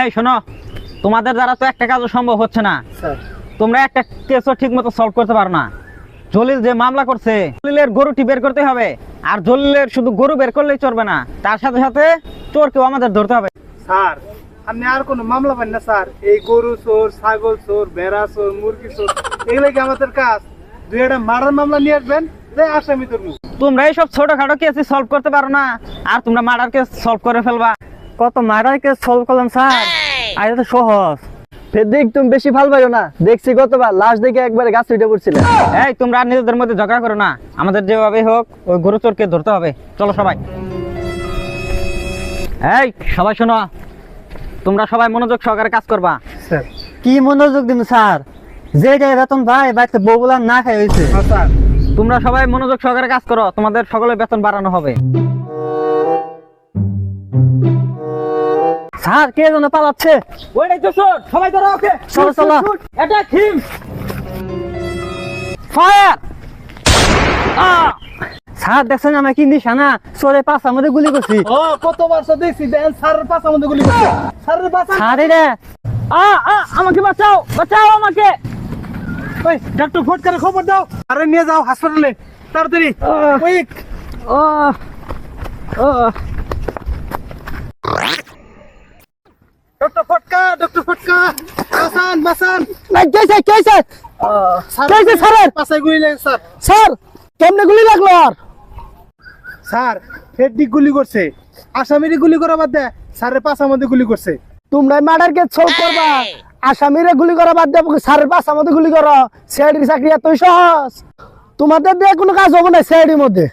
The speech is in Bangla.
এই শোনো তোমাদের দ্বারা তো একটা কাজও সম্ভব হচ্ছে না। তোমরা একটা কেসও ঠিক মতো সলভ করতে পারো না। জলিল যে মামলা করছে জলিলের গরুটি বের করতে হবে আর জলিলের শুধু গরু বের করলেই চলবে না তার সাথে সাথে চোরকেও আমাদের ধরতে হবে। স্যার আপনি আর কোনো মামলা পান না স্যার। এই গরু চোর ছাগল চোর ভেড়া চোর মুরগি চোর এগুলো কি আমাদের কাজ? দুই একটা মারার মামলা নিয়ে আসবেন যে আসামি তোর তোমরা এইসব ছোটখাটো কেস সলভ করতে পারো না আর তোমরা মার্ডার কেস সলভ করে ফেলবা। কত মার্ডার কেস সলভ করলাম স্যার। আর তো সহজ। দেখ তুমি বেশি ভালো পাইও না। দেখছি গতবার লাশ দেখে একবারে গাছ উঠে পড়ছিল। এই তোমরা আর নিজেদের মধ্যে ঝগড়া করো না। আমাদের যেভাবে হোক ওই গরু চোরকে ধরতে হবে। চলো সবাই। এই সবাই শোনো। তোমরা সবাই মনোযোগ সহকারে কাজ করবা। স্যার। কি মনোযোগ দিন স্যার? যে যে বেতন ভাই বাড়িতে বউগুলা না খাই হয়েছে হ্যাঁ স্যার। তোমরা সবাই মনোযোগ সহকারে কাজ করো। তোমাদের সকলের বেতন বাড়ানো হবে। স্যার কে যেন পালাচ্ছে? ওইটাই তো শোন সবাই ধরো ওকে। চলো, চলো। এটা হিম ফায়ার স্যার দেখছেন আমরা কি নিশানা? চোরে পাঁচ আমাদের গুলি করছি। ও কতবার তো দেখছি দেন পাশে আমাদের গুলি করছে। স্যারের পাশে স্যার রে আ আ আমাকে বাঁচাও বাঁচাও আমাকে। ওই ডাক্তার ফটকারে খবর দাও। আরে নিয়ে যাও হাসপাতালে তাড়াতাড়ি। কুইক ও ও। ডক্টর ফটকা ডক্টর ফটকা বাসান বাসান কেছে কেছে স্যার স্যারের পাশে গুলি লাগে স্যার। স্যার কেমনে গুলি লাগল আর? স্যার হেডডিক গুলি করছে। আসামিরি গুলি করা বাদ দে স্যারের পাশে আমাদের গুলি করছে। তোমরা মার্ডার কে সলভ করবা। আসামিরে গুলি করা বাদ দেবো স্যারের পাশ গুলি করো। সিআইডির চাকরি এতই সহজ। তোমাদের দিয়ে কোনো কাজ হবে না সিআইডির মধ্যে।